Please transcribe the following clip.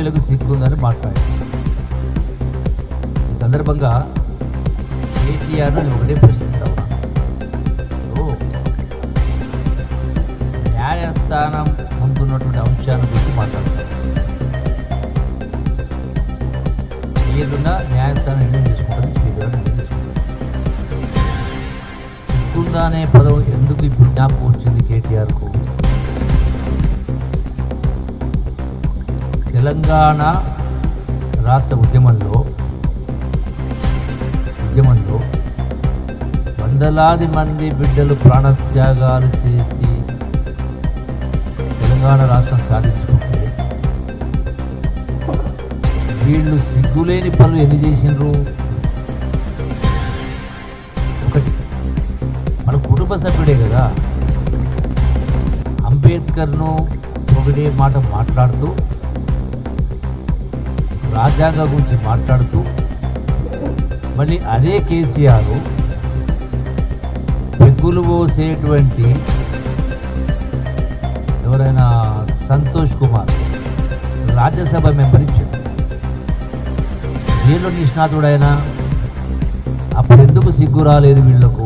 ఆంజనేయులకు సిగ్గుందని మాట్లాడారు. ఈ సందర్భంగా కేటీఆర్ నేను ఒకటే ప్రశ్నిస్తాను న్యాయస్థానం ముందున్నటువంటి అంశాన్ని గురించి మాట్లాడుతున్నా న్యాయస్థానం నిర్ణయం తీసుకుంటుంది స్పీకర్ నిర్ణయం సిగ్గుందా అనే పదం ఎందుకు ఇప్పుడు జ్ఞాపకం వచ్చింది? తెలంగాణ రాష్ట్ర ఉద్యమంలో ఉద్యమంలో వందలాది మంది బిడ్డలు ప్రాణత్యాగాలు చేసి తెలంగాణ రాష్ట్రం సాధించుకుంటే వీళ్ళు సిగ్గులేని పనులు ఎన్ని చేసిండ్రు? ఒకటి మన కుటుంబ సభ్యుడే కదా. అంబేద్కర్ను ఒకటే మాట మాట్లాడుతూ రాజ్యాంగం గురించి మాట్లాడుతూ మళ్ళీ అదే కేసీఆర్ పెగ్గులు పోసేటువంటి ఎవరైనా సంతోష్ కుమార్ రాజ్యసభ మెంబర్ ఇచ్చాడు. జైల్లో నిష్ణాతుడైనా అప్పుడు ఎందుకు సిగ్గు రాలేదు వీళ్ళకు